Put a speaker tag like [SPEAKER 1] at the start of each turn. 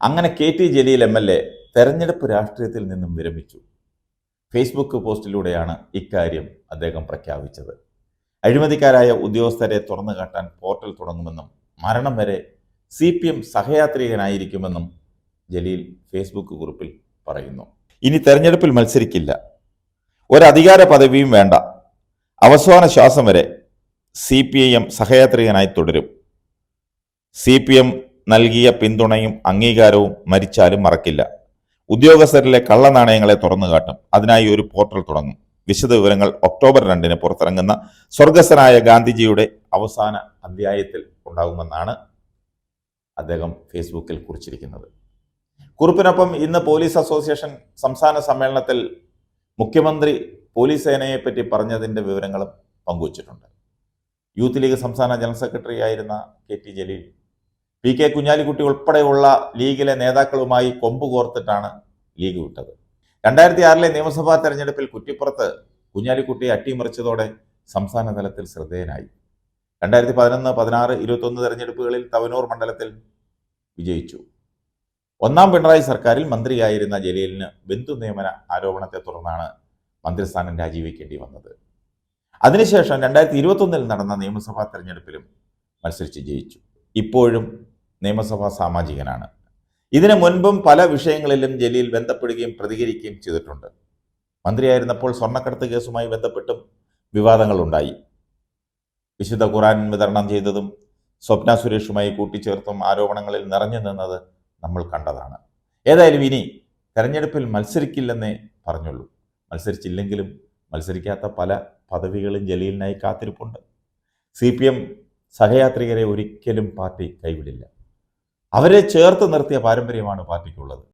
[SPEAKER 1] അങ്ങനെ K T Jaleel M L A തെരഞ്ഞെടുപ്പ് രാഷ്ട്രീയത്തിൽ നിന്നും വിരമിച്ചു. ഫേസ്ബുക്ക് പോസ്റ്റിലൂടെയാണ് ഇക്കാര്യം അദ്ദേഹം പ്രഖ്യാപിച്ചത്. അഴിമതിക്കാരായ ഉദ്യോഗസ്ഥരെ തുറന്നു കാട്ടാൻ പോർട്ടൽ തുടങ്ങുമെന്നും മരണം വരെ സി പി എം സഹയാത്രികനായിരിക്കുമെന്നും ജലീൽ ഫേസ്ബുക്ക് കുറിപ്പിൽ പറയുന്നു. ഇനി തെരഞ്ഞെടുപ്പിൽ മത്സരിക്കില്ല. ഒരധികാര പദവിയും വേണ്ട. അവസാന ശ്വാസം വരെ സി പി ഐ എം സഹയാത്രികനായി തുടരും. സി പി എം നൽകിയ പിന്തുണയും അംഗീകാരവും മരിച്ചാലും മറക്കില്ല. ഉദ്യോഗസ്ഥരിലെ കള്ളനാണയങ്ങളെ തുറന്നു കാട്ടും അതിനായി ഒരു പോർട്ടൽ തുടങ്ങും. വിശദവിവരങ്ങൾ ഒക്ടോബർ രണ്ടിന് പുറത്തിറങ്ങുന്ന സ്വർഗസ്ഥനായ ഗാന്ധിജിയുടെ അവസാന അധ്യായത്തിൽ ഉണ്ടാകുമെന്നാണ് അദ്ദേഹം ഫേസ്ബുക്കിൽ കുറിച്ചിരിക്കുന്നത്. കുറിപ്പിനൊപ്പം ഇന്ന് പോലീസ് അസോസിയേഷൻ സംസ്ഥാന സമ്മേളനത്തിൽ മുഖ്യമന്ത്രി പോലീസ് സേനയെപ്പറ്റി പറഞ്ഞതിന്റെ വിവരങ്ങളും പങ്കുവച്ചിട്ടുണ്ട്. യൂത്ത് ലീഗ് സംസ്ഥാന ജനറൽ സെക്രട്ടറി ആയിരുന്ന K T Jaleel P K Kunhalikutty ഉൾപ്പെടെയുള്ള ലീഗിലെ നേതാക്കളുമായി കൊമ്പ് കോർത്തിട്ടാണ് ലീഗ് വിട്ടത്. രണ്ടായിരത്തി ആറിലെ നിയമസഭാ തെരഞ്ഞെടുപ്പിൽ കുറ്റിപ്പുറത്ത് കുഞ്ഞാലിക്കുട്ടിയെ അട്ടിമറിച്ചതോടെ സംസ്ഥാന തലത്തിൽ ശ്രദ്ധേയനായി. രണ്ടായിരത്തി പതിനൊന്ന് പതിനാറ് ഇരുപത്തൊന്ന് തെരഞ്ഞെടുപ്പുകളിൽ തവനൂർ മണ്ഡലത്തിൽ വിജയിച്ചു. ഒന്നാം പിണറായി സർക്കാരിൽ മന്ത്രിയായിരുന്ന ജലീലിന് ബന്ധു നിയമന ആരോപണത്തെ തുടർന്നാണ് മന്ത്രിസ്ഥാനം രാജിവെക്കേണ്ടി വന്നത്. അതിനുശേഷം രണ്ടായിരത്തി ഇരുപത്തൊന്നിൽ നടന്ന നിയമസഭാ തെരഞ്ഞെടുപ്പിലും മത്സരിച്ച് ജയിച്ചു. ഇപ്പോഴും നിയമസഭാ സാമാജികനാണ്. ഇതിനു മുൻപും പല വിഷയങ്ങളിലും ജലീൽ ബന്ധപ്പെടുകയും പ്രതികരിക്കുകയും ചെയ്തിട്ടുണ്ട്. മന്ത്രിയായിരുന്നപ്പോൾ സ്വർണക്കടത്ത് കേസുമായി ബന്ധപ്പെട്ടും വിവാദങ്ങളുണ്ടായി. വിശുദ്ധ ഖുറാൻ വിതരണം ചെയ്തതും സ്വപ്ന സുരേഷുമായി കൂട്ടിച്ചേർത്തും ആരോപണങ്ങളിൽ നിറഞ്ഞു നിന്നത് നമ്മൾ കണ്ടതാണ്. ഏതായാലും ഇനി തെരഞ്ഞെടുപ്പിൽ മത്സരിക്കില്ലെന്നേ പറഞ്ഞുള്ളൂ. മത്സരിച്ചില്ലെങ്കിലും മത്സരിക്കാത്ത പല പദവികളും ജലീലിനായി കാത്തിരിപ്പുണ്ട്. സി പി എം സഹയാത്രികരെ ഒരിക്കലും പാർട്ടി കൈവിടില്ല. അവരെ ചേർത്ത് നിർത്തിയ പാരമ്പര്യമാണ് പാർട്ടിക്കുള്ളത്.